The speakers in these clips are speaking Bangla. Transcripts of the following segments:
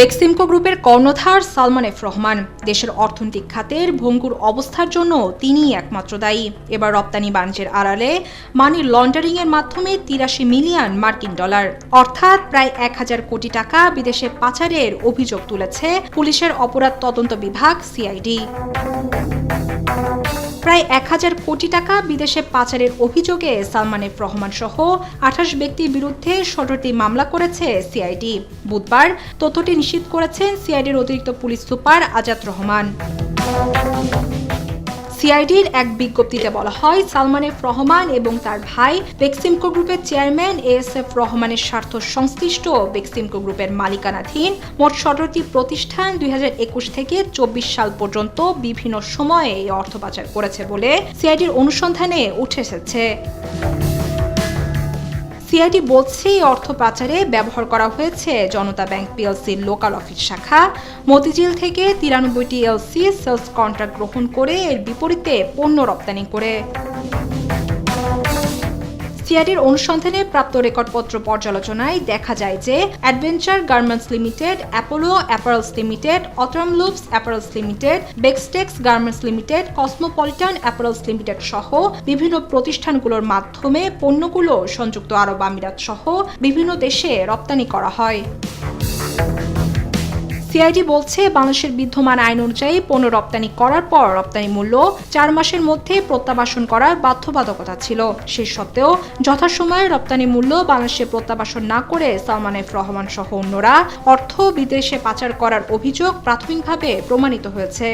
বেক্সিমকো গ্রুপের কর্ণধার সালমান এফ রহমান। দেশের অর্থনৈতিক খাতের ভঙ্গুর অবস্থার জন্য তিনিই একমাত্র দায়ী। এবার রপ্তানি বাণিজ্যের আড়ালে মানি লন্ডারিং এর মাধ্যমে তিরাশি মিলিয়ন মার্কিন ডলার, অর্থাৎ প্রায় এক হাজার কোটি টাকা বিদেশে পাচারের অভিযোগ তুলেছে পুলিশের অপরাধ তদন্ত বিভাগ সিআইডি। প্রায় এক হাজার কোটি টাকা বিদেশে পাচারের অভিযোগে সালমান এফ রহমান সহ আঠাশ ব্যক্তির বিরুদ্ধে সতেরোটি মামলা করেছে সিআইডি। বুধবার তথ্যটি নিশ্চিত করেছেন সিআইডির অতিরিক্ত পুলিশ সুপার আজাদ রহমান। সিআইডির এক বিজ্ঞপ্তিতে বলা হয় সালমান এফ রহমান এবং তার ভাই বেক্সিমকো গ্রুপের চেয়ারম্যান এস এফ রহমানের স্বার্থ সংশ্লিষ্ট বেক্সিমকো গ্রুপের মালিকানাধীন মোট সতেরোটি প্রতিষ্ঠান দুই হাজার একুশ থেকে চব্বিশ সাল পর্যন্ত বিভিন্ন সময়ে এই অর্থ পাচার করেছে বলে সিআইডির অনুসন্ধানে উঠে এসেছে সিআইডি বলছে, এই অর্থ পাচারে ব্যবহার করা হয়েছে জনতা ব্যাংক পিএলসির লোকাল অফিস শাখা। মতিঝিল থেকে তিরানব্বইটি এলসি সেলস কন্ট্রাক্ট গ্রহণ করে এর বিপরীতে পণ্য রপ্তানি করে। সিআইডির অনুসন্ধানে প্রাপ্ত রেকর্ডপত্র পর্যালোচনায় দেখা যায় যে adventure garments limited, Apollo apparels limited, অটরাম loops apparels limited, Bextex garments limited, cosmopolitan apparels limited সহ বিভিন্ন প্রতিষ্ঠানগুলোর মাধ্যমে পণ্যগুলো সংযুক্ত আরব আমিরাত সহ বিভিন্ন দেশে রপ্তানি করা হয়। সিআইডি বলছে, বাংলাদেশের বিদ্যমান আইন অনুযায়ী পণ্য রপ্তানি করার পর রপ্তানি মূল্য চার মাসের মধ্যে প্রত্যাবাসন করার বাধ্যবাধকতা ছিল। সে সত্ত্বেও যথাসময়ে রপ্তানি মূল্য বাংলাদেশে প্রত্যাবাসন না করে সালমান এফ রহমান সহ অন্যরা অর্থ বিদেশে পাচার করার অভিযোগ প্রাথমিকভাবে প্রমাণিত হয়েছে।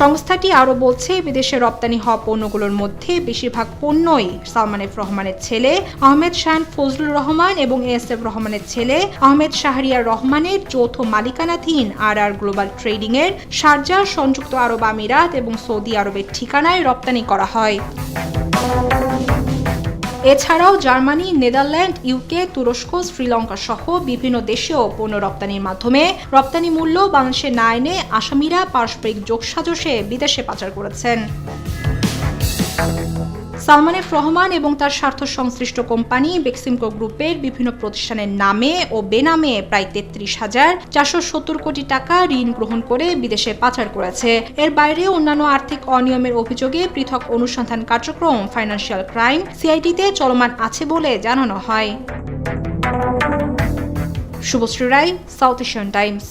সংস্থাটি আরও বলছে, বিদেশে রপ্তানি হওয়া পণ্যগুলোর মধ্যে বেশিরভাগ পণ্যই সালমান এফ রহমানের ছেলে, আহমেদ শাহান ফজলুর রহমান এবং এস এফ রহমানের ছেলে, আহমেদ শাহরিয়ার রহমানের যৌথ মালিকানাধীন আর আর গ্লোবাল ট্রেডিং এর শারজা সংযুক্ত আরব আমিরাত এবং সৌদি আরবের ঠিকানায় রপ্তানি করা হয়। এছাড়াও জার্মানি, নেদারল্যান্ড ইউকে তুরস্ক, শ্রীলঙ্কা সহ বিভিন্ন দেশেও পণ্য রপ্তানির মাধ্যমে রপ্তানি মূল্য বাংলাদেশে না এনে আসামিরা পারস্পরিক যোগসাজশে বিদেশে পাচার করেছেন। সালমান এফ রহমান এবং তার স্বার্থ সংশ্লিষ্ট কোম্পানি বেক্সিমকো গ্রুপের বিভিন্ন প্রতিষ্ঠানের নামে ও বেনামে প্রায় তেত্রিশ হাজার চারশো সত্তর কোটি টাকা ঋণ গ্রহণ করে বিদেশে পাচার করেছে। এর বাইরে অন্যান্য আর্থিক অনিয়মের অভিযোগে পৃথক অনুসন্ধান কার্যক্রম ফাইন্যান্সিয়াল ক্রাইম সিআইটিতে চলমান আছে বলে জানানো হয়। Subhashree Roy, South Asian Times.